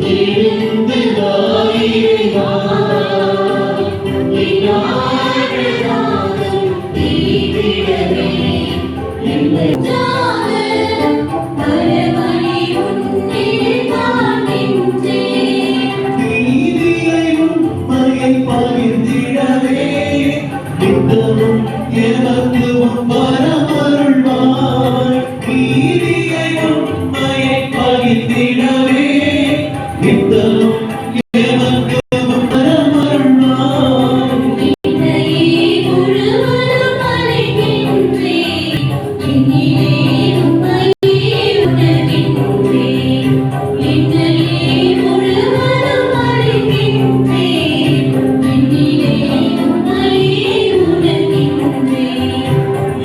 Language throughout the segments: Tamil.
இதயத்தில்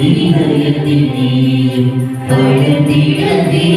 ഹൃദയത്തിനെയും പഴത്തിടതേ